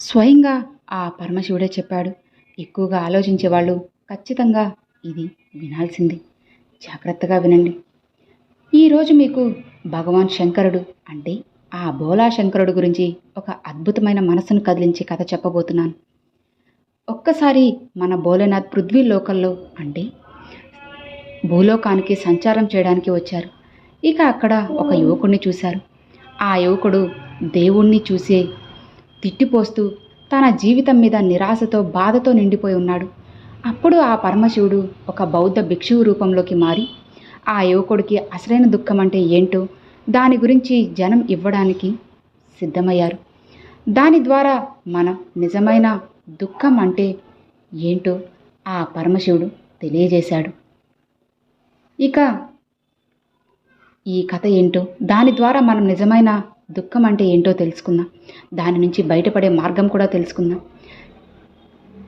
స్వయంగా ఆ పరమశివుడే చెప్పాడు. ఎక్కువగా ఆలోచించే వాళ్ళు ఖచ్చితంగా ఇది వినాల్సింది. జాగ్రత్తగా వినండి. ఈరోజు మీకు భగవాన్ శంకరుడు అంటే ఆ బోలా శంకరుడు గురించి ఒక అద్భుతమైన మనసును కదిలించే కథ చెప్పబోతున్నాను. ఒక్కసారి మన భోలేనాథ్ పృథ్వీ లోకల్లో అంటే భూలోకానికి సంచారం చేయడానికి వచ్చారు. ఇక అక్కడ ఒక యువకుడిని చూశారు. ఆ యువకుడు దేవుణ్ణి చూసే తిట్టిపోస్తూ తన జీవితం మీద నిరాశతో బాధతో నిండిపోయి ఉన్నాడు. అప్పుడు ఆ పరమశివుడు ఒక బౌద్ధ భిక్షువు రూపంలోకి మారి ఆ యువకుడికి అసలైన దుఃఖం అంటే ఏంటో దాని గురించి జనం ఇవ్వడానికి సిద్ధమయ్యారు. దాని ద్వారా మనం నిజమైన దుఃఖం అంటే ఏంటో ఆ పరమశివుడు తెలియజేశాడు. ఇక ఈ కథ ఏంటో దాని ద్వారా మనం నిజమైన దుఃఖం అంటే ఏంటో తెలుసుకుందాం. దాని నుంచి బయటపడే మార్గం కూడా తెలుసుకుందాం.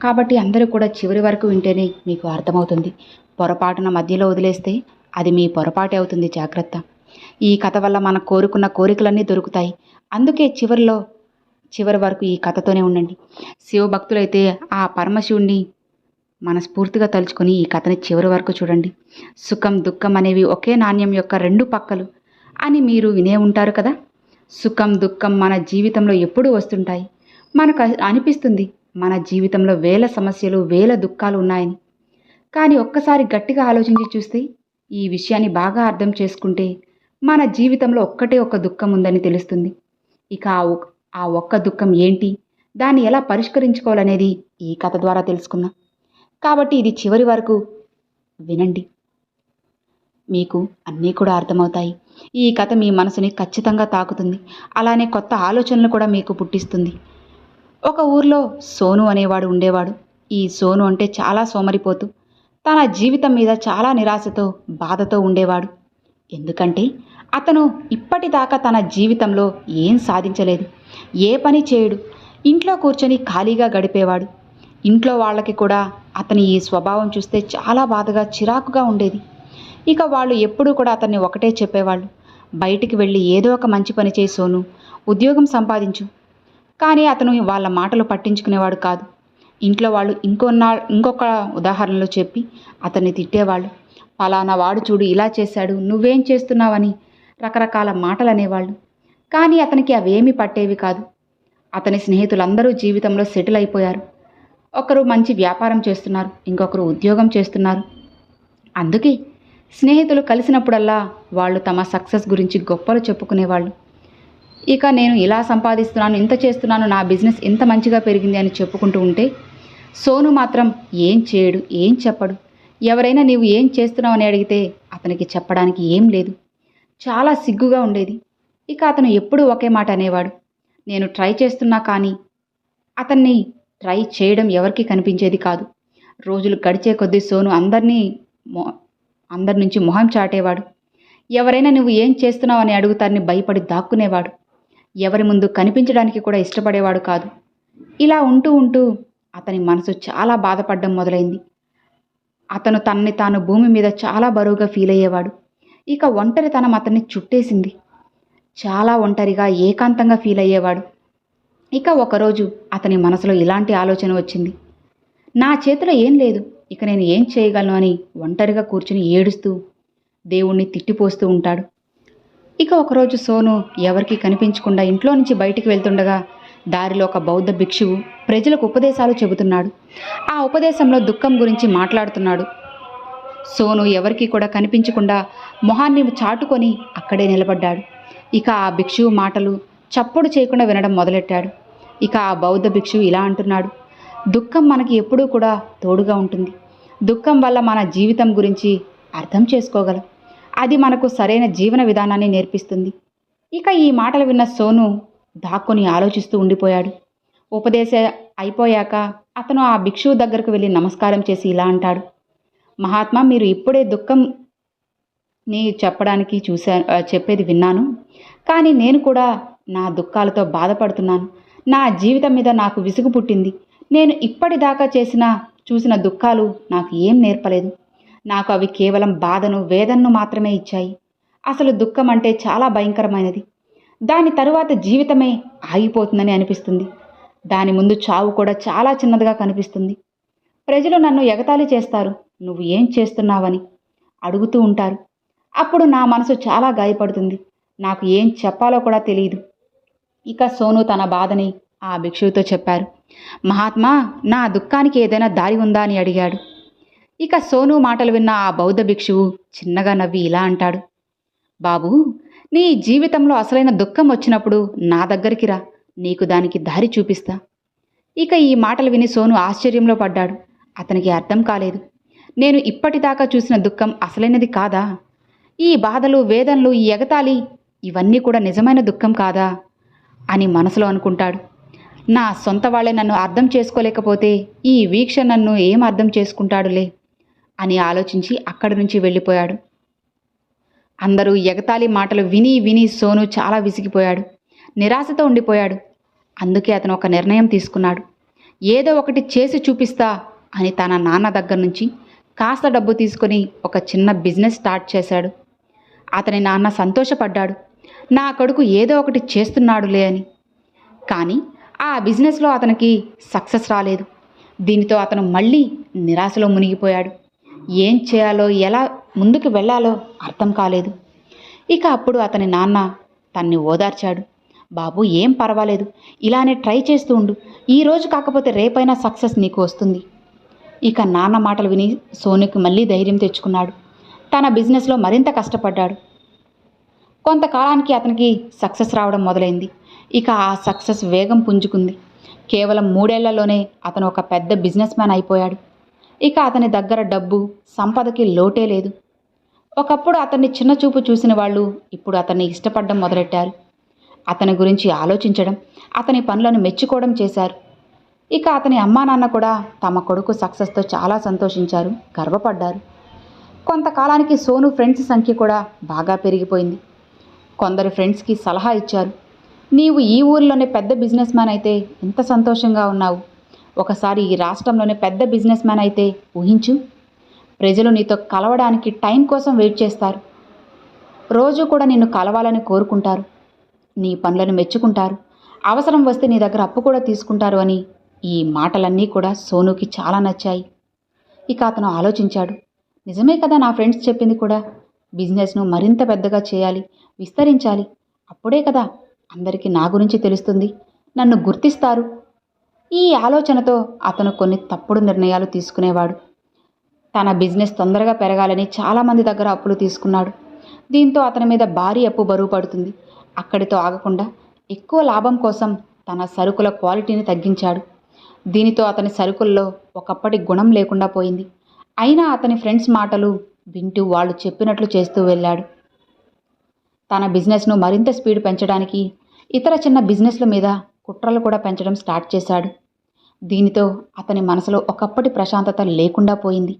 కాబట్టి అందరూ కూడా చివరి వరకు వింటేనే మీకు అర్థమవుతుంది. పొరపాటున మధ్యలో వదిలేస్తే అది మీ పొరపాటే అవుతుంది జాగ్రత్త. ఈ కథ వల్ల మనం కోరుకున్న కోరికలన్నీ దొరుకుతాయి. అందుకే చివరిలో చివరి వరకు ఈ కథతోనే ఉండండి. శివభక్తులైతే ఆ పరమశివుణ్ణి మనస్ఫూర్తిగా తలుచుకొని ఈ కథని చివరి వరకు చూడండి. సుఖం దుఃఖం అనేవి ఒకే నాణ్యం యొక్క రెండు పక్కలు అని మీరు వినే ఉంటారు కదా? సుఖం దుఃఖం మన జీవితంలో ఎప్పుడూ వస్తుంటాయి. మనకు అనిపిస్తుంది మన జీవితంలో వేల సమస్యలు వేల దుఃఖాలు ఉన్నాయని. కానీ ఒక్కసారి గట్టిగా ఆలోచించి చూస్తే ఈ విషయాన్ని బాగా అర్థం చేసుకుంటే మన జీవితంలో ఒక్కటే ఒక దుఃఖం ఉందని తెలుస్తుంది. ఇక ఆ ఒక్- ఆ ఒక్క దుఃఖం ఏంటి? దాన్ని ఎలా పరిష్కరించుకోవాలనేది ఈ కథ ద్వారా తెలుసుకుందాం. కాబట్టి ఇది చివరి వరకు వినండి. మీకు అన్నీ కూడా అర్థమవుతాయి. ఈ కథ మీ మనసుని ఖచ్చితంగా తాకుతుంది. అలానే కొత్త ఆలోచనలు కూడా మీకు పుట్టిస్తుంది. ఒక ఊర్లో సోను అనేవాడు ఉండేవాడు. ఈ సోను అంటే చాలా సోమరిపోతూ. తన జీవితం మీద చాలా నిరాశతో బాధతో ఉండేవాడు. ఎందుకంటే అతను ఇప్పటిదాకా తన జీవితంలో ఏం సాధించలేదు. ఏ పని చేయడు. ఇంట్లో కూర్చొని ఖాళీగా గడిపేవాడు. ఇంట్లో వాళ్ళకి కూడా అతని ఈ స్వభావం చూస్తే చాలా బాధగా చిరాకుగా ఉండేది. ఇక వాళ్ళు ఎప్పుడూ కూడా అతన్ని ఒకటే చెప్పేవాళ్ళు. బయటికి వెళ్ళి ఏదో ఒక మంచి పని చేయి సోను. ఉద్యోగం సంపాదించు. కానీ అతను వాళ్ళ మాటలు పట్టించుకునేవాడు కాదు. ఇంట్లో వాళ్ళు ఇంకొన్న ఇంకొక ఉదాహరణలో చెప్పి అతన్ని తిట్టేవాళ్ళు. పలానా వాడు చూడు ఇలా చేశాడు నువ్వేం చేస్తున్నావని? రకరకాల మాటలు అనేవాళ్ళు కానీ అతనికి అవేమీ పట్టేవి కాదు. అతని స్నేహితులందరూ జీవితంలో సెటిల్ అయిపోయారు. ఒకరు మంచి వ్యాపారం చేస్తున్నారు ఇంకొకరు ఉద్యోగం చేస్తున్నారు. అందుకే స్నేహితులు కలిసినప్పుడల్లా వాళ్ళు తమ సక్సెస్ గురించి గొప్పలు చెప్పుకునేవాళ్ళు. ఇక నేను ఇలా సంపాదిస్తున్నాను ఇంత చేస్తున్నాను నా బిజినెస్ ఇంత మంచిగా పెరిగింది అని చెప్పుకుంటూ ఉంటే సోను మాత్రం ఏం చేయడు ఏం చెప్పడు. ఎవరైనా నీవు ఏం చేస్తున్నావు అని అడిగితే అతనికి చెప్పడానికి ఏం లేదు. చాలా సిగ్గుగా ఉండేది. ఇక అతను ఎప్పుడూ ఒకే మాట అనేవాడు. నేను ట్రై చేస్తున్నా కానీ అతన్ని ట్రై చేయడం ఎవరికీ కనిపించేది కాదు. రోజులు గడిచే కొద్దీ సోను అందరినీ అందరి నుంచి మొహం చాటేవాడు. ఎవరైనా నువ్వు ఏం చేస్తున్నావు అని అడుగుతారని భయపడి దాక్కునేవాడు. ఎవరి ముందు కనిపించడానికి కూడా ఇష్టపడేవాడు కాదు. ఇలా ఉంటూ ఉంటూ అతని మనసు చాలా బాధపడడం మొదలైంది. అతను తనని తాను భూమి మీద చాలా బరువుగా ఫీల్ అయ్యేవాడు. ఇక ఒంటరితనం అతన్ని చుట్టేసింది. చాలా ఒంటరిగా ఏకాంతంగా ఫీల్ అయ్యేవాడు. ఇక ఒకరోజు అతని మనసులో ఇలాంటి ఆలోచన వచ్చింది. నా చేతిలో ఏం లేదు. ఇక నేను ఏం చేయగలను అని ఒంటరిగా కూర్చుని ఏడుస్తూ దేవుణ్ణి తిట్టిపోస్తూ ఉంటాడు. ఇక ఒకరోజు సోను ఎవరికీ కనిపించకుండా ఇంట్లో నుంచి బయటికి వెళ్తుండగా దారిలో ఒక బౌద్ధ భిక్షువు ప్రజలకు ఉపదేశాలు చెబుతున్నాడు. ఆ ఉపదేశంలో దుఃఖం గురించి మాట్లాడుతున్నాడు. సోను ఎవరికీ కూడా కనిపించకుండా మొహాన్ని చాటుకొని అక్కడే నిలబడ్డాడు. ఇక ఆ భిక్షువు మాటలు చప్పుడు చేయకుండా వినడం మొదలెట్టాడు. ఇక ఆ బౌద్ధ భిక్షువు ఇలా అంటున్నాడు. దుఃఖం మనకి ఎప్పుడూ కూడా తోడుగా ఉంటుంది. దుఃఖం వల్ల మన జీవితం గురించి అర్థం చేసుకోగలం. అది మనకు సరైన జీవన విధానాన్ని నేర్పిస్తుంది. ఇక ఈ మాటలు విన్న సోను దాక్కుని ఆలోచిస్తూ ఉండిపోయాడు. ఉపదేశ అయిపోయాక అతను ఆ భిక్షువు దగ్గరకు వెళ్ళి నమస్కారం చేసి ఇలా అంటాడు. మహాత్మా మీరు ఇప్పుడే దుఃఖంని చెప్పడానికి చూసా చెప్పేది విన్నాను. కానీ నేను కూడా నా దుఃఖాలతో బాధపడుతున్నాను. నా జీవితం మీద నాకు విసుగు పుట్టింది. నేను ఇప్పటిదాకా చేసిన చూసిన దుఃఖాలు నాకు ఏం నేర్పలేదు. నాకు అవి కేవలం బాధను వేదనను మాత్రమే ఇచ్చాయి. అసలు దుఃఖం అంటే చాలా భయంకరమైనది. దాని తరువాత జీవితమే ఆగిపోతుందని అనిపిస్తుంది. దాని ముందు చావు కూడా చాలా చిన్నదిగా కనిపిస్తుంది. ప్రజలు నన్ను ఎగతాళి చేస్తారు. నువ్వు ఏం చేస్తున్నావని అడుగుతూ ఉంటారు. అప్పుడు నా మనసు చాలా గాయపడుతుంది. నాకు ఏం చెప్పాలో కూడా తెలియదు. ఇక సోను తన బాధని ఆ భిక్షువుతో చెప్పారు. మహాత్మా నా దుఃఖానికి ఏదైనా దారి ఉందా అని అడిగాడు. ఇక సోను మాటలు విన్న ఆ బౌద్ధ భిక్షువు చిన్నగా నవ్వి ఇలా అంటాడు. బాబు నీ జీవితంలో అసలైన దుఃఖం వచ్చినప్పుడు నా దగ్గరికి రా నీకు దానికి దారి చూపిస్తా. ఇక ఈ మాటలు విని సోను ఆశ్చర్యంలో పడ్డాడు. అతనికి అర్థం కాలేదు. నేను ఇప్పటిదాకా చూసిన దుఃఖం అసలైనది కాదా? ఈ బాధలు వేదనలు ఈ ఎగతాళి ఇవన్నీ కూడా నిజమైన దుఃఖం కాదా? అని మనసులో అనుకుంటాడు. నా సొంత వాళ్ళే నన్ను అర్థం చేసుకోలేకపోతే ఈ వీక్ష నన్ను ఏం అర్థం చేసుకుంటాడులే? అని ఆలోచించి అక్కడి నుంచి వెళ్ళిపోయాడు. అందరూ ఎగతాళి మాటలు విని విని సోను చాలా విసిగిపోయాడు. నిరాశతో ఉండిపోయాడు. అందుకే అతను ఒక నిర్ణయం తీసుకున్నాడు. ఏదో ఒకటి చేసి చూపిస్తా అని తన నాన్న దగ్గర నుంచి కాస్త డబ్బు తీసుకొని ఒక చిన్న బిజినెస్ స్టార్ట్ చేశాడు. అతని నాన్న సంతోషపడ్డాడు. నా కొడుకు ఏదో ఒకటి చేస్తున్నాడులే అని. కానీ ఆ బిజినెస్లో అతనికి సక్సెస్ రాలేదు. దీనితో అతను మళ్ళీ నిరాశలో మునిగిపోయాడు. ఏం చేయాలో ఎలా ముందుకు వెళ్ళాలో అర్థం కాలేదు. ఇక అప్పుడు అతని నాన్న తన్ని ఓదార్చాడు. బాబు ఏం పర్వాలేదు. ఇలానే ట్రై చేస్తూ ఉండు. ఈ రోజు కాకపోతే రేపైనా సక్సెస్ నీకు వస్తుంది. ఇక నాన్న మాటలు విని సోనుకి మళ్ళీ ధైర్యం తెచ్చుకున్నాడు. తన బిజినెస్లో మరింత కష్టపడ్డాడు. కొంతకాలానికి అతనికి సక్సెస్ రావడం మొదలైంది. ఇక ఆ సక్సెస్ వేగం పుంజుకుంది. కేవలం మూడేళ్ళలోనే అతను ఒక పెద్ద బిజినెస్ మ్యాన్ అయిపోయాడు. ఇక అతని దగ్గర డబ్బు సంపదకి లోటే లేదు. ఒకప్పుడు అతన్ని చిన్న చూపు చూసిన వాళ్ళు ఇప్పుడు అతన్ని ఇష్టపడడం మొదలెట్టారు. అతని గురించి ఆలోచించడం అతని పనులను మెచ్చుకోవడం చేశారు. ఇక అతని అమ్మా నాన్న కూడా తమ కొడుకు సక్సెస్తో చాలా సంతోషించారు గర్వపడ్డారు. కొంతకాలానికి సోను ఫ్రెండ్స్ సంఖ్య కూడా బాగా పెరిగిపోయింది. కొందరు ఫ్రెండ్స్కి సలహా ఇచ్చారు. నీవు ఈ ఊరిలోనే పెద్ద బిజినెస్ మ్యాన్ అయితే ఎంత సంతోషంగా ఉన్నావు? ఒకసారి ఈ రాష్ట్రంలోనే పెద్ద బిజినెస్ మ్యాన్ అయితే ఊహించు. ప్రజలు నీతో కలవడానికి టైం కోసం వెయిట్ చేస్తారు. రోజు కూడా నిన్ను కలవాలని కోరుకుంటారు. నీ పనులను మెచ్చుకుంటారు. అవసరం వస్తే నీ దగ్గర అప్పు కూడా తీసుకుంటారు అని ఈ మాటలన్నీ కూడా సోనుకి చాలా నచ్చాయి. ఇక అతను ఆలోచించాడు. నిజమే కదా నా ఫ్రెండ్స్ చెప్పింది కూడా? బిజినెస్ను మరింత పెద్దగా చేయాలి విస్తరించాలి. అప్పుడే కదా అందరికీ నా గురించి తెలుస్తుంది. నన్ను గుర్తిస్తారు. ఈ ఆలోచనతో అతను కొన్ని తప్పుడు నిర్ణయాలు తీసుకునేవాడు. తన బిజినెస్ తొందరగా పెరగాలని చాలామంది దగ్గర అప్పులు తీసుకున్నాడు. దీంతో అతని మీద భారీ అప్పు బరువు పడుతుంది. అక్కడితో ఆగకుండా ఎక్కువ లాభం కోసం తన సరుకుల క్వాలిటీని తగ్గించాడు. దీనితో అతని సరుకుల్లో ఒకప్పటి గుణం లేకుండా పోయింది. అయినా అతని ఫ్రెండ్స్ మాటలు వింటూ వాళ్ళు చెప్పినట్లు చేస్తూ వెళ్ళాడు. తన బిజినెస్ను మరింత స్పీడ్ పెంచడానికి ఇతర చిన్న బిజినెస్ల మీద కుట్రలు కూడా పెంచడం స్టార్ట్ చేశాడు. దీనితో అతని మనసులో ఒకప్పటి ప్రశాంతత లేకుండా పోయింది.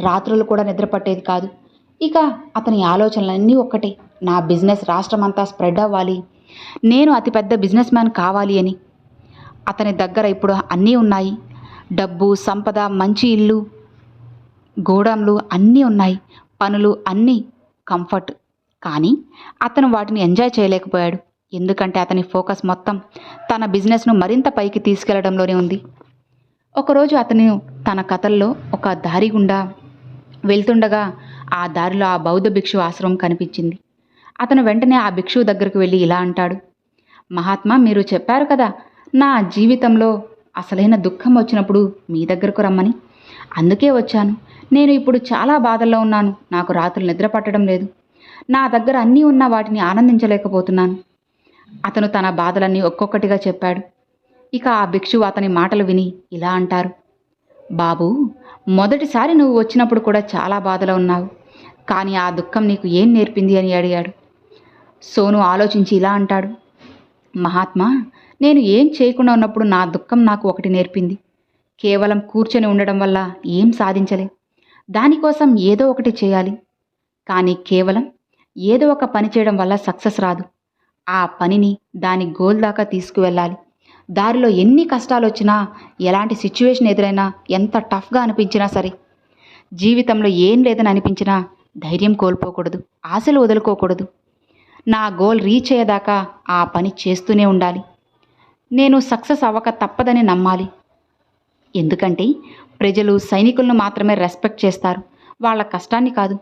రాత్రులు కూడా నిద్ర పట్టేది కాదు. ఇక అతని ఆలోచనలన్నీ ఒక్కటే. నా బిజినెస్ రాష్ట్రమంతా స్ప్రెడ్ అవ్వాలి. నేను అతిపెద్ద బిజినెస్ మ్యాన్ కావాలి అని. అతని దగ్గర ఇప్పుడు అన్నీ ఉన్నాయి. డబ్బు సంపద మంచి ఇల్లు గోడంలు అన్నీ ఉన్నాయి. పనులు అన్నీ కంఫర్ట్. కానీ అతను వాటిని ఎంజాయ్ చేయలేకపోయాడు. ఎందుకంటే అతని ఫోకస్ మొత్తం తన బిజినెస్ను మరింత పైకి తీసుకెళ్ళడంలోనే ఉంది. ఒకరోజు అతను తన కథల్లో ఒక దారి గుండా వెళ్తుండగా ఆ దారిలో ఆ బౌద్ధ భిక్షు ఆశ్రమం కనిపించింది. అతను వెంటనే ఆ భిక్షువు దగ్గరకు వెళ్ళి ఇలా అంటాడు మహాత్మా మీరు చెప్పారు కదా నా జీవితంలో అసలైన దుఃఖం వచ్చినప్పుడు మీ దగ్గరకు రమ్మని. అందుకే వచ్చాను. నేను ఇప్పుడు చాలా బాధల్లో ఉన్నాను. నాకు రాత్రులు నిద్ర పట్టడం లేదు. నా దగ్గర అన్నీ ఉన్న వాటిని ఆనందించలేకపోతున్నాను. అతను తన బాధలన్నీ ఒక్కొక్కటిగా చెప్పాడు. ఇక ఆ భిక్షువు అతని మాటలు విని ఇలా అంటారు. బాబు మొదటిసారి నువ్వు వచ్చినప్పుడు కూడా చాలా బాధలో ఉన్నావు. కానీ ఆ దుఃఖం నీకు ఏం నేర్పింది? అని అడిగాడు. సోను ఆలోచించి ఇలా అంటాడు. మహాత్మా నేను ఏం చేయకుండా ఉన్నప్పుడు నా దుఃఖం నాకు ఒకటి నేర్పింది. కేవలం కూర్చొని ఉండడం వల్ల ఏం సాధించలే. దానికోసం ఏదో ఒకటి చేయాలి. కానీ కేవలం ఏదో ఒక పని చేయడం వల్ల సక్సెస్ రాదు. ఆ పనిని దాని గోల్ దాకా తీసుకువెళ్ళాలి. దారిలో ఎన్ని కష్టాలు వచ్చినా ఎలాంటి సిచ్యువేషన్ ఎదురైనా ఎంత టఫ్గా అనిపించినా సరే జీవితంలో ఏం లేదని అనిపించినా ధైర్యం కోల్పోకూడదు ఆశలు వదులుకోకూడదు. నా గోల్ రీచ్ అయ్యేదాకా ఆ పని చేస్తూనే ఉండాలి. నేను సక్సెస్ అవ్వక తప్పదని నమ్మాలి. ఎందుకంటే ప్రజలు సైనికులను మాత్రమే రెస్పెక్ట్ చేస్తారు. వాళ్ళ కష్టాన్ని కాదు.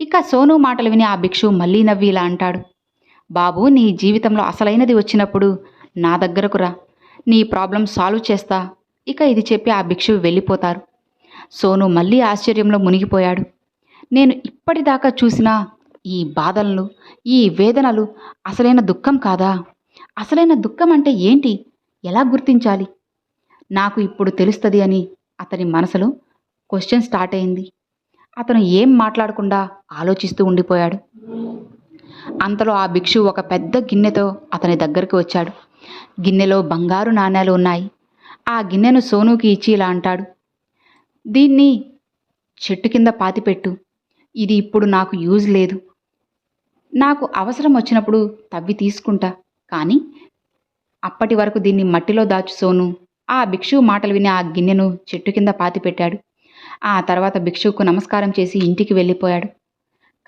ఇక సోను మాటలు విని ఆ భిక్షు మళ్ళీ నవ్వి ఇలా అంటాడు. బాబు నీ జీవితంలో అసలైనది వచ్చినప్పుడు నా దగ్గరకు రా. నీ ప్రాబ్లం సాల్వ్ చేస్తా. ఇక ఇది చెప్పి ఆ భిక్షు వెళ్ళిపోతారు. సోను మళ్ళీ ఆశ్చర్యంలో మునిగిపోయాడు. నేను ఇప్పటిదాకా చూసిన ఈ బాధలను ఈ వేదనలు అసలైన దుఃఖం కాదా? అసలైన దుఃఖం అంటే ఏంటి? ఎలా గుర్తించాలి? నాకు ఇప్పుడు తెలుస్తుంది అని అతని మనసులో క్వశ్చన్ స్టార్ట్ అయింది. అతను ఏం మాట్లాడకుండా ఆలోచిస్తూ ఉండిపోయాడు. అంతలో ఆ భిక్షు ఒక పెద్ద గిన్నెతో అతని దగ్గరికి వచ్చాడు. గిన్నెలో బంగారు నాణేలు ఉన్నాయి. ఆ గిన్నెను సోనుకి ఇచ్చి ఇలా అంటాడు. దీన్ని చెట్టు కింద పాతిపెట్టు ఇది ఇప్పుడు నాకు యూజ్ లేదు. నాకు అవసరం వచ్చినప్పుడు తవ్వి తీసుకుంటా. కానీ అప్పటి వరకు దీన్ని మట్టిలో దాచు సోను. ఆ భిక్షువు మాటలు విని ఆ గిన్నెను చెట్టు కింద పాతిపెట్టాడు ఆ తర్వాత భిక్షువుకు నమస్కారం చేసి ఇంటికి వెళ్ళిపోయాడు.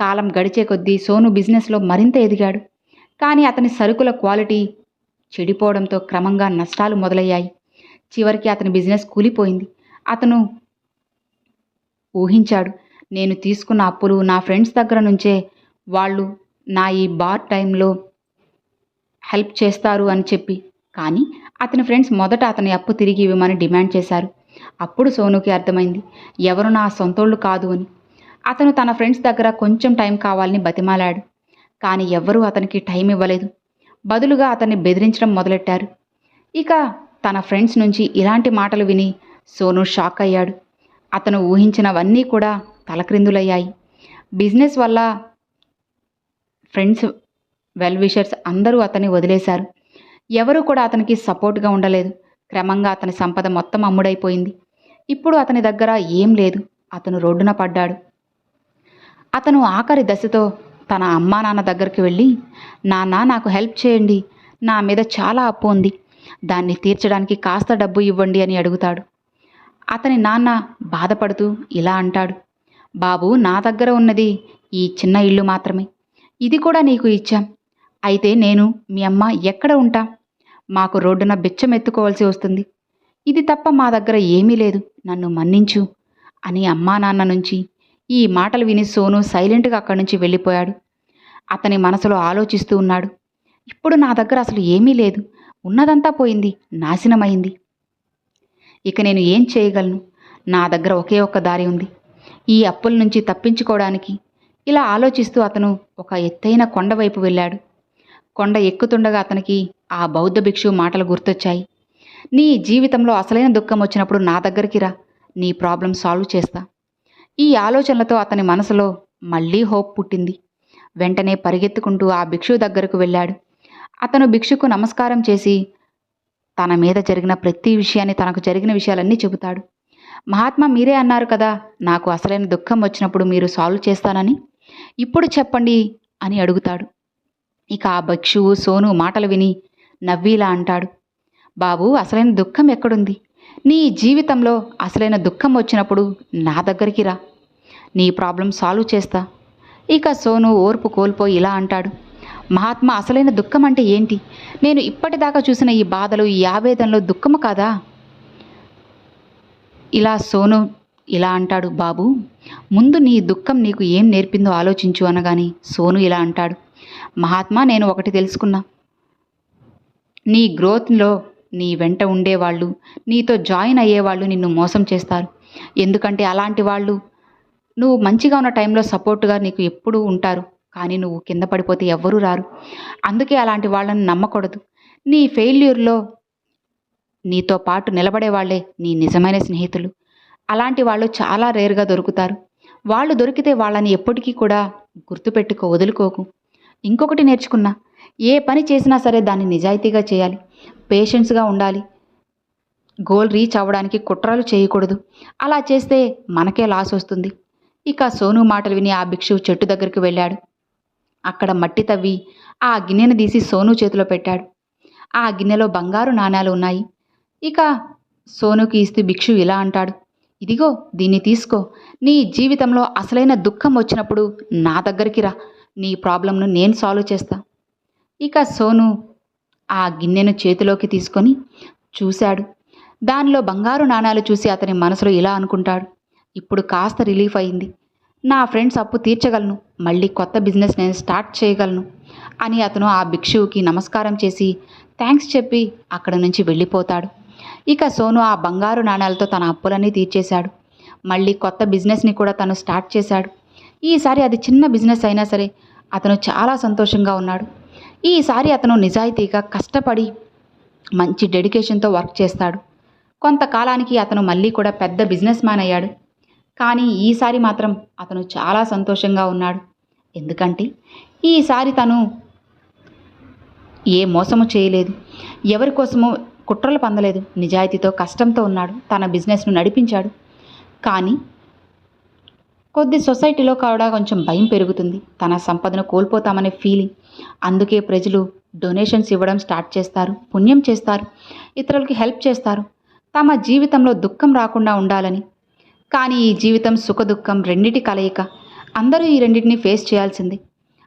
కాలం గడిచే కొద్దీ సోను బిజినెస్లో మరింత ఎదిగాడు. కానీ అతని సరుకుల క్వాలిటీ చెడిపోవడంతో క్రమంగా నష్టాలు మొదలయ్యాయి. చివరికి అతని బిజినెస్ కూలిపోయింది. అతను ఊహించాడు నేను తీసుకున్న అప్పులు నా ఫ్రెండ్స్ దగ్గర నుంచే వాళ్ళు నా ఈ బార్ టైంలో హెల్ప్ చేస్తారు అని చెప్పి. కానీ అతని ఫ్రెండ్స్ మొదట అతని అప్పు తిరిగి ఇవ్వమని డిమాండ్ చేశారు. అప్పుడు సోనుకి అర్థమైంది ఎవరు నా సొంతోళ్ళు కాదు అని. అతను తన ఫ్రెండ్స్ దగ్గర కొంచెం టైం కావాలని బతిమాలాడు. కానీ ఎవ్వరూ అతనికి టైం ఇవ్వలేదు. బదులుగా అతన్ని బెదిరించడం మొదలెట్టారు. ఇక తన ఫ్రెండ్స్ నుంచి ఇలాంటి మాటలు విని సోను షాక్ అయ్యాడు. అతను ఊహించినవన్నీ కూడా తలక్రిందులయ్యాయి. బిజినెస్ వల్ల ఫ్రెండ్స్ వెల్ విషర్స్ అందరూ అతన్ని వదిలేశారు. ఎవరూ కూడా అతనికి సపోర్ట్గా ఉండలేదు. క్రమంగా అతని సంపద మొత్తం అమ్ముడైపోయింది. ఇప్పుడు అతని దగ్గర ఏం లేదు. అతను రోడ్డున పడ్డాడు. అతను ఆఖరి దశతో తన అమ్మా నాన్న దగ్గరికి వెళ్ళి నాన్న నాకు హెల్ప్ చేయండి. నా మీద చాలా అప్పు ఉంది. దాన్ని తీర్చడానికి కాస్త డబ్బు ఇవ్వండి అని అడుగుతాడు. అతని నాన్న బాధపడుతూ ఇలా అంటాడు. బాబు నా దగ్గర ఉన్నది ఈ చిన్న ఇల్లు మాత్రమే. ఇది కూడా నీకు ఇచ్చాం. అయితే నేను మీ అమ్మ ఎక్కడ ఉంటా? మాకు రోడ్డున బిచ్చం ఎత్తుకోవాల్సి వస్తుంది. ఇది తప్ప మా దగ్గర ఏమీ లేదు. నన్ను మన్నించు అని అమ్మా నాన్న నుంచి ఈ మాటలు విని సోను సైలెంట్గా అక్కడి నుంచి వెళ్ళిపోయాడు. అతని మనసులో ఆలోచిస్తూ ఉన్నాడు. ఇప్పుడు నా దగ్గర అసలు ఏమీ లేదు. ఉన్నదంతా పోయింది. నాశనమైంది. ఇక నేను ఏం చేయగలను? నా దగ్గర ఒకే ఒక్క దారి ఉంది. ఈ అప్పుల నుంచి తప్పించుకోవడానికి. ఇలా ఆలోచిస్తూ అతను ఒక ఎత్తైన కొండ వైపు వెళ్ళాడు. కొండ ఎక్కుతుండగా అతనికి ఆ బౌద్ధ భిక్షువు మాటలు గుర్తొచ్చాయి. నీ జీవితంలో అసలైన దుఃఖం వచ్చినప్పుడు నా దగ్గరికి రా. నీ ప్రాబ్లం సాల్వ్ చేస్తా. ఈ ఆలోచనలతో అతని మనసులో మళ్ళీ హోప్ పుట్టింది. వెంటనే పరిగెత్తుకుంటూ ఆ భిక్షువు దగ్గరకు వెళ్ళాడు. అతను భిక్షుకు నమస్కారం చేసి తన మీద జరిగిన ప్రతి విషయాన్ని తనకు జరిగిన విషయాలన్నీ చెబుతాడు. మహాత్మా మీరే అన్నారు కదా నాకు అసలైన దుఃఖం వచ్చినప్పుడు మీరు సాల్వ్ చేస్తానని. ఇప్పుడు చెప్పండి అని అడుగుతాడు. ఇక ఆ భిక్షువు సోను మాటలు విని నవ్వీలా అంటాడు. బాబు అసలైన దుఃఖం ఎక్కడుంది? నీ జీవితంలో అసలైన దుఃఖం వచ్చినప్పుడు నా దగ్గరికి రా. నీ ప్రాబ్లం సాల్వ్ చేస్తా. ఇక సోను ఓర్పు కోల్పోయి ఇలా అంటాడు. మహాత్మా అసలైన దుఃఖం అంటే ఏంటి? నేను ఇప్పటిదాకా చూసిన ఈ బాధలు ఈ ఆవేదనలో దుఃఖము కాదా? ఇలా సోను ఇలా అంటాడు బాబు ముందు నీ దుఃఖం నీకు ఏం నేర్పిందో ఆలోచించు అనగాని సోను ఇలా అంటాడు. మహాత్మా నేను ఒకటి తెలుసుకున్నా. నీ గ్రోత్లో నీ వెంట ఉండేవాళ్ళు నీతో జాయిన్ అయ్యేవాళ్ళు నిన్ను మోసం చేస్తారు. ఎందుకంటే అలాంటి వాళ్ళు నువ్వు మంచిగా ఉన్న టైంలో సపోర్ట్గా నీకు ఎప్పుడూ ఉంటారు. కానీ నువ్వు కింద పడిపోతే ఎవ్వరూ రారు. అందుకే అలాంటి వాళ్ళని నమ్మకూడదు. నీ ఫెయిల్యూర్లో నీతో పాటు నిలబడే వాళ్ళే నీ నిజమైన స్నేహితులు. అలాంటి వాళ్ళు చాలా రేర్గా దొరుకుతారు. వాళ్ళు దొరికితే వాళ్ళని ఎప్పటికీ కూడా గుర్తుపెట్టుకో వదులుకోకు. ఇంకొకటి నేర్చుకున్నా. ఏ పని చేసినా సరే దాన్ని నిజాయితీగా చేయాలి. పేషెన్స్గా ఉండాలి. గోల్ రీచ్ అవ్వడానికి కుట్రలు చేయకూడదు. అలా చేస్తే మనకే లాస్ వస్తుంది. ఇక సోను మాటలు విని ఆ భిక్షువు చెట్టు దగ్గరికి వెళ్ళాడు. అక్కడ మట్టి తవ్వి ఆ గిన్నెను తీసి సోను చేతిలో పెట్టాడు. ఆ గిన్నెలో బంగారు నాణేలు ఉన్నాయి. ఇక సోనుకి ఇస్తూ భిక్షు ఇలా అంటాడు ఇదిగో దీన్ని తీసుకో. నీ జీవితంలో అసలైన దుఃఖం వచ్చినప్పుడు నా దగ్గరికి రా. నీ ప్రాబ్లంను నేను సాల్వ్ చేస్తా. ఇక సోను ఆ గిన్నెను చేతిలోకి తీసుకొని చూశాడు. దానిలో బంగారు నాణాలు చూసి అతని మనసులో ఇలా అనుకుంటాడు ఇప్పుడు కాస్త రిలీఫ్ అయింది. నా ఫ్రెండ్స్ అప్పు తీర్చగలను. మళ్ళీ కొత్త బిజినెస్ నేను స్టార్ట్ చేయగలను అని అతను ఆ భిక్షువుకి నమస్కారం చేసి థ్యాంక్స్ చెప్పి అక్కడ నుంచి వెళ్ళిపోతాడు. ఇక సోను ఆ బంగారు నాణాలతో తన అప్పులన్నీ తీర్చేశాడు. మళ్ళీ కొత్త బిజినెస్ని కూడా తను స్టార్ట్ చేశాడు. ఈసారి అది చిన్న బిజినెస్ అయినా సరే అతను చాలా సంతోషంగా ఉన్నాడు. ఈసారి అతను నిజాయితీగా కష్టపడి మంచి డెడికేషన్తో వర్క్ చేస్తాడు. కొంతకాలానికి అతను మళ్ళీ కూడా పెద్ద బిజినెస్ మ్యాన్ అయ్యాడు. కానీ ఈసారి మాత్రం అతను చాలా సంతోషంగా ఉన్నాడు. ఎందుకంటే ఈసారి తను ఏ మోసము చేయలేదు. ఎవరి కోసమో కుట్రలు పొందలేదు. నిజాయితీతో కష్టంతో ఉన్నాడు. తన బిజినెస్ను నడిపించాడు. కానీ కొద్ది సొసైటీలో కూడా కొంచెం భయం పెరుగుతుంది. తన సంపదను కోల్పోతామనే ఫీలింగ్. అందుకే ప్రజలు డొనేషన్స్ ఇవ్వడం స్టార్ట్ చేస్తారు. పుణ్యం చేస్తారు. ఇతరులకి హెల్ప్ చేస్తారు. తమ జీవితంలో దుఃఖం రాకుండా ఉండాలని కానీ ఈ జీవితం సుఖదుఖం రెండిటి కలయిక. అందరూ ఈ రెండింటిని ఫేస్ చేయాల్సిందే.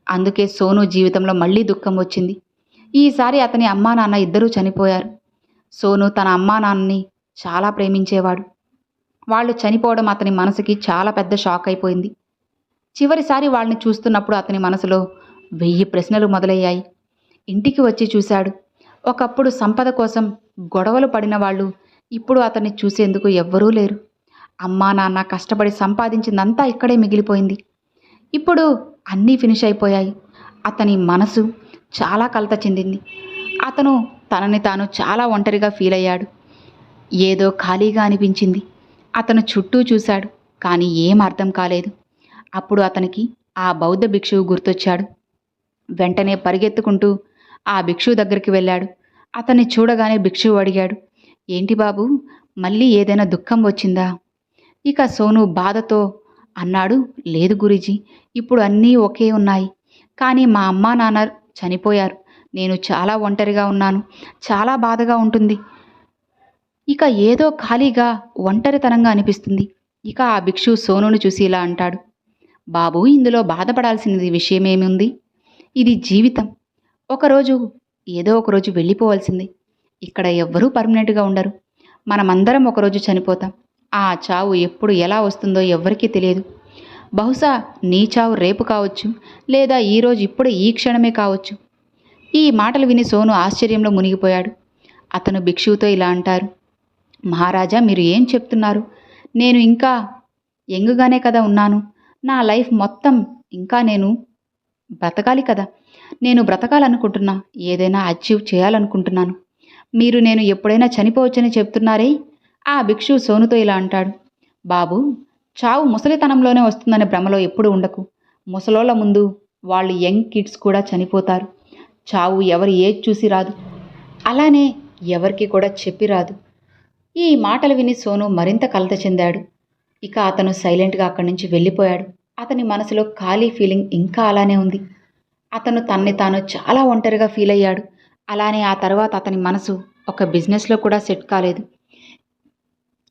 అందుకే సోను జీవితంలో మళ్ళీ దుఃఖం వచ్చింది. ఈసారి అతని అమ్మా నాన్న ఇద్దరూ చనిపోయారు. సోను తన అమ్మా నాన్నని చాలా ప్రేమించేవాడు. వాళ్ళు చనిపోవడం అతని మనసుకి చాలా పెద్ద షాక్ అయిపోయింది. చివరిసారి వాళ్ళని చూస్తున్నప్పుడు అతని మనసులో వెయ్యి ప్రశ్నలు మొదలయ్యాయి. ఇంటికి వచ్చి చూశాడు. ఒకప్పుడు సంపద కోసం గొడవలు పడిన వాళ్ళు ఇప్పుడు అతన్ని చూసేందుకు ఎవ్వరూ లేరు. అమ్మా నాన్న కష్టపడి సంపాదించిందంతా ఇక్కడే మిగిలిపోయింది. ఇప్పుడు అన్నీ ఫినిష్ అయిపోయాయి. అతని మనసు చాలా కలత చెందింది. అతను తనని తాను చాలా ఒంటరిగా ఫీల్ అయ్యాడు. ఏదో ఖాళీగా అనిపించింది. అతను చుట్టూ చూశాడు కానీ ఏం అర్థం కాలేదు. అప్పుడు అతనికి ఆ బౌద్ధ భిక్షువు గుర్తొచ్చాడు. వెంటనే పరిగెత్తుకుంటూ ఆ భిక్షువు దగ్గరికి వెళ్ళాడు. అతన్ని చూడగానే భిక్షువు అడిగాడు ఏంటి బాబు మళ్ళీ ఏదైనా దుఃఖం వచ్చిందా? ఇక సోను బాధతో అన్నాడు లేదు గురీజీ ఇప్పుడు అన్నీ ఒకే ఉన్నాయి. కానీ మా అమ్మా నాన్న చనిపోయారు. నేను చాలా ఒంటరిగా ఉన్నాను. చాలా బాధగా ఉంటుంది. ఇక ఏదో ఖాళీగా ఒంటరితనంగా అనిపిస్తుంది. ఇక ఆ భిక్షు సోనును చూసి ఇలా అంటాడు. బాబు ఇందులో బాధపడాల్సినది విషయమేముంది? ఇది జీవితం. ఒకరోజు ఏదో ఒకరోజు వెళ్ళిపోవాల్సింది. ఇక్కడ ఎవ్వరూ పర్మనెంట్గా ఉండరు. మనమందరం ఒకరోజు చనిపోతాం. ఆ చావు ఎప్పుడు ఎలా వస్తుందో ఎవ్వరికీ తెలియదు. బహుశా నీ చావు రేపు కావచ్చు లేదా ఈరోజు ఇప్పుడు ఈ క్షణమే కావచ్చు. ఈ మాటలు విని సోను ఆశ్చర్యంలో మునిగిపోయాడు. అతను భిక్షువుతో ఇలా అంటారు మహారాజా మీరు ఏం చెప్తున్నారు? నేను ఇంకా యంగుగానే కదా ఉన్నాను. నా లైఫ్ మొత్తం ఇంకా నేను బ్రతకాలి కదా. నేను బ్రతకాలనుకుంటున్నా ఏదైనా అచీవ్ చేయాలనుకుంటున్నాను. మీరు నేను ఎప్పుడైనా చనిపోవచ్చని చెప్తున్నారే? ఆ భిక్షు సోనుతో ఇలా అంటాడు బాబు చావు ముసలితనంలోనే వస్తుందనే భ్రమలో ఎప్పుడు ఉండకు. ముసలోళ్ళ ముందు వాళ్ళు యంగ్ కిడ్స్ కూడా చనిపోతారు. చావు ఎవరు ఏజ్ చూసి రాదు. అలానే ఎవరికి కూడా చెప్పి రాదు. ఈ మాటలు విని సోను మరింత కలత చెందాడు. ఇక అతను సైలెంట్గా అక్కడి నుంచి వెళ్ళిపోయాడు. అతని మనసులో ఖాళీ ఫీలింగ్ ఇంకా అలానే ఉంది. అతను తన్ని తాను చాలా ఒంటరిగా ఫీల్ అయ్యాడు. అలానే ఆ తర్వాత అతని మనసు ఒక బిజినెస్లో కూడా సెట్ కాలేదు.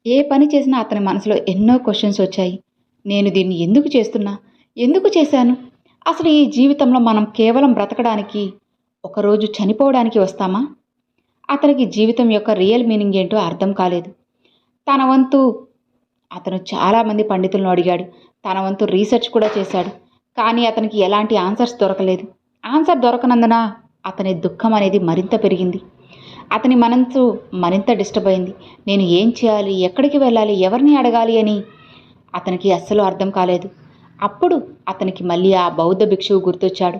ఏ పని చేసినా అతని మనసులో ఎన్నో క్వశ్చన్స్ వచ్చాయి. నేను దీన్ని ఎందుకు చేస్తున్నా? ఎందుకు చేశాను? అసలు ఈ జీవితంలో మనం కేవలం బ్రతకడానికి ఒకరోజు చనిపోవడానికి వస్తామా? అతనికి జీవితం యొక్క రియల్ మీనింగ్ ఏంటో అర్థం కాలేదు. తన వంతు అతను చాలామంది పండితులను అడిగాడు. తన వంతు రీసెర్చ్ కూడా చేశాడు. కానీ అతనికి ఎలాంటి ఆన్సర్స్ దొరకలేదు. ఆన్సర్ దొరకనందున అతని దుఃఖం అనేది మరింత పెరిగింది. అతని మనసు మరింత డిస్టర్బ్ అయింది. నేను ఏం చేయాలి? ఎక్కడికి వెళ్ళాలి? ఎవరిని అడగాలి అని? అతనికి అస్సలు అర్థం కాలేదు. అప్పుడు అతనికి మళ్ళీ ఆ బౌద్ధ భిక్షువు గుర్తొచ్చాడు.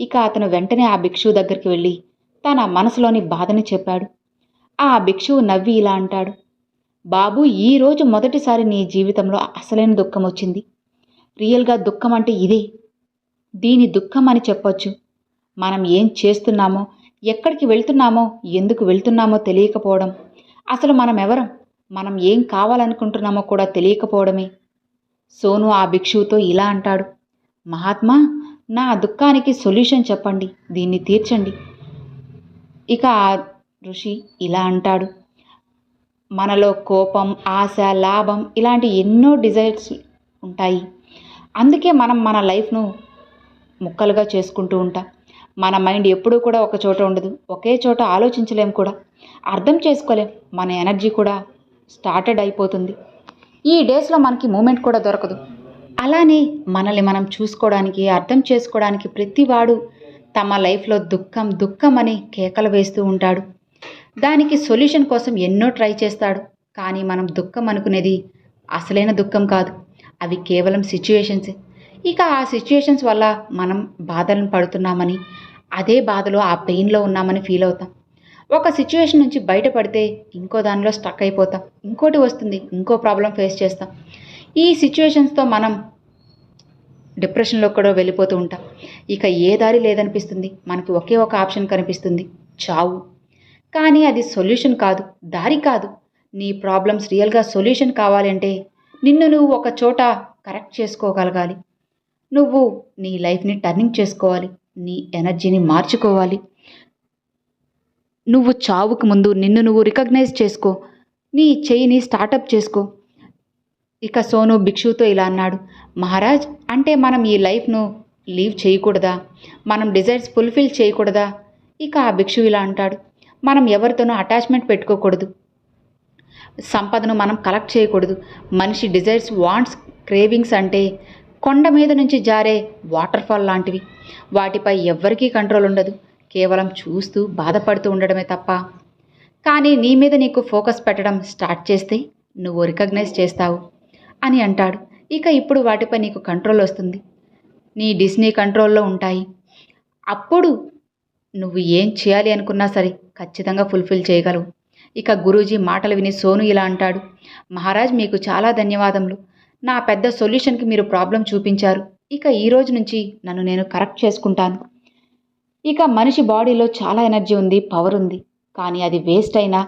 ఇక అతను వెంటనే ఆ భిక్షువు దగ్గరికి వెళ్ళి తన మనసులోని బాధని చెప్పాడు. ఆ భిక్షువు నవ్వి ఇలా అంటాడు. బాబు ఈ రోజు మొదటిసారి నీ జీవితంలో అసలైన దుఃఖం వచ్చింది. రియల్గా దుఃఖం అంటే ఇదే. దీని దుఃఖం అని చెప్పొచ్చు. మనం ఏం చేస్తున్నామో ఎక్కడికి వెళ్తున్నామో ఎందుకు వెళ్తున్నామో తెలియకపోవడం. అసలు మనం ఎవరం మనం ఏం కావాలనుకుంటున్నామో కూడా తెలియకపోవడమే. సోను ఆ భిక్షువుతో ఇలా అంటాడు. మహాత్మా నా దుఃఖానికి సొల్యూషన్ చెప్పండి దీన్ని తీర్చండి. ఇక ఆ ఋషి ఇలా అంటాడు. మనలో కోపం ఆశ లాభం ఇలాంటి ఎన్నో డిజైర్స్ ఉంటాయి. అందుకే మనం మన లైఫ్ను ముక్కలుగా చేసుకుంటూ ఉంటాం. మన మైండ్ ఎప్పుడూ కూడా ఒక చోట ఉండదు. ఒకే చోట ఆలోచించలేం కూడా. అర్థం చేసుకోలేం. మన ఎనర్జీ కూడా స్టార్టెడ్ అయిపోతుంది. ఈ డేస్లో మనకి మూమెంట్ కూడా దొరకదు. అలానే మనల్ని మనం చూసుకోవడానికి అర్థం చేసుకోవడానికి ప్రతివాడు తమ లైఫ్లో దుఃఖం దుఃఖం అని కేకలు వేస్తూ ఉంటాడు. దానికి సొల్యూషన్ కోసం ఎన్నో ట్రై చేస్తాడు. కానీ మనం దుఃఖం అనుకునేది అసలైన దుఃఖం కాదు. అవి కేవలం సిచ్యువేషన్సే ఇక ఆ సిచ్యుయేషన్స్ వల్ల మనం బాధలను పడుతున్నామని అదే బాధలో ఆ పెయిన్లో ఉన్నామని ఫీల్ అవుతాం. ఒక సిచ్యువేషన్ నుంచి బయటపడితే ఇంకో దానిలో స్టక్ అయిపోతాం. ఇంకోటి వస్తుంది ఇంకో ప్రాబ్లం ఫేస్ చేస్తాం. ఈ సిచ్యువేషన్స్తో మనం డిప్రెషన్లో కూడా వెళ్ళిపోతూ ఉంటాం. ఇక ఏ దారి లేదనిపిస్తుంది. మనకి ఒకే ఒక ఆప్షన్ కనిపిస్తుంది చావు. కానీ అది సొల్యూషన్ కాదు దారి కాదు. నీ ప్రాబ్లమ్స్ రియల్గా సొల్యూషన్ కావాలంటే నిన్ను నువ్వు ఒక చోట కరెక్ట్ చేసుకోగలగాలి. నువ్వు నీ లైఫ్ని టర్నింగ్ చేసుకోవాలి నీ ఎనర్జీని మార్చుకోవాలి. నువ్వు చావుకు ముందు నిన్ను నువ్వు రికగ్నైజ్ చేసుకో నీ చెయ్యిని స్టార్టప్ చేసుకో. ఇక సోను భిక్షుతో ఇలా అన్నాడు మహారాజ్ అంటే మనం ఈ లైఫ్ను లీవ్ చేయకూడదా? మనం డిజైర్స్ ఫుల్ఫిల్ చేయకూడదా? ఇక ఆ భిక్షు ఇలా అంటాడు మనం ఎవరితోనూ అటాచ్మెంట్ పెట్టుకోకూడదు. సంపదను మనం కలెక్ట్ చేయకూడదు. మనిషి డిజైర్స్ వాంట్స్ క్రేవింగ్స్ అంటే కొండ మీద నుంచి జారే వాటర్ ఫాల్ లాంటివి. వాటిపై ఎవ్వరికీ కంట్రోల్ ఉండదు. కేవలం చూస్తూ బాధపడుతూ ఉండడమే తప్ప. కానీ నీ మీద నీకు ఫోకస్ పెట్టడం స్టార్ట్ చేస్తే నువ్వు రికగ్నైజ్ చేస్తావు అని అంటాడు. ఇక ఇప్పుడు వాటిపై నీకు కంట్రోల్ వస్తుంది. నీ డిస్నీ కంట్రోల్లో ఉంటాయి. అప్పుడు నువ్వు ఏం చేయాలి అనుకున్నా సరే ఖచ్చితంగా ఫుల్ఫిల్ చేయగలవు. ఇక గురూజీ మాటలు విని సోను ఇలా అంటాడు. మహారాజ్ మీకు చాలా ధన్యవాదములు. నా పెద్ద సొల్యూషన్కి మీరు ప్రాబ్లం చూపించారు. ఇక ఈ రోజు నుంచి నన్ను నేను కరెక్ట్ చేసుకుంటాను. ఇక మనిషి బాడీలో చాలా ఎనర్జీ ఉంది పవర్ ఉంది. కానీ అది వేస్ట్ అయినా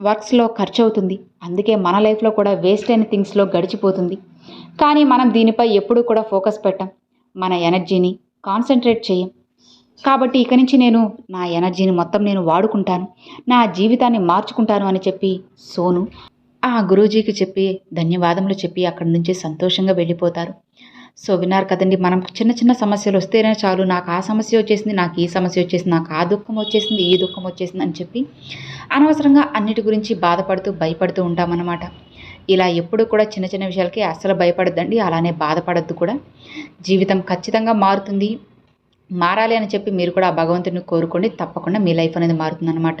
వర్క్స్లో ఖర్చు అవుతుంది. అందుకే మన లైఫ్లో కూడా వేస్ట్ అయిన థింగ్స్లో గడిచిపోతుంది. కానీ మనం దీనిపై ఎప్పుడూ కూడా ఫోకస్ పెట్టం. మన ఎనర్జీని కాన్సన్ట్రేట్ చేయం. కాబట్టి ఇక నుంచి నేను నా ఎనర్జీని మొత్తం నేను వాడుకుంటాను. నా జీవితాన్ని మార్చుకుంటాను అని చెప్పి సోను ఆ గురూజీకి చెప్పి ధన్యవాదములు చెప్పి అక్కడి నుంచి సంతోషంగా వెళ్ళిపోతారు. సో విన్నారు కదండి మనం చిన్న చిన్న సమస్యలు వస్తేనే చాలు నాకు ఆ సమస్య వచ్చేసింది నాకు ఈ సమస్య వచ్చేసింది నాకు ఆ దుఃఖం వచ్చేసింది ఈ దుఃఖం వచ్చేసింది అని చెప్పి అనవసరంగా అన్నిటి గురించి బాధపడుతూ భయపడుతూ ఉంటామన్నమాట. ఇలా ఎప్పుడు కూడా చిన్న చిన్న విషయాలకి అస్సలు భయపడద్దండి అలానే బాధపడద్దు కూడా. జీవితం ఖచ్చితంగా మారుతుంది. మారాలి అని చెప్పి మీరు కూడా ఆ భగవంతుని కోరుకోండి తప్పకుండా మీ లైఫ్ అనేది మారుతుందన్నమాట.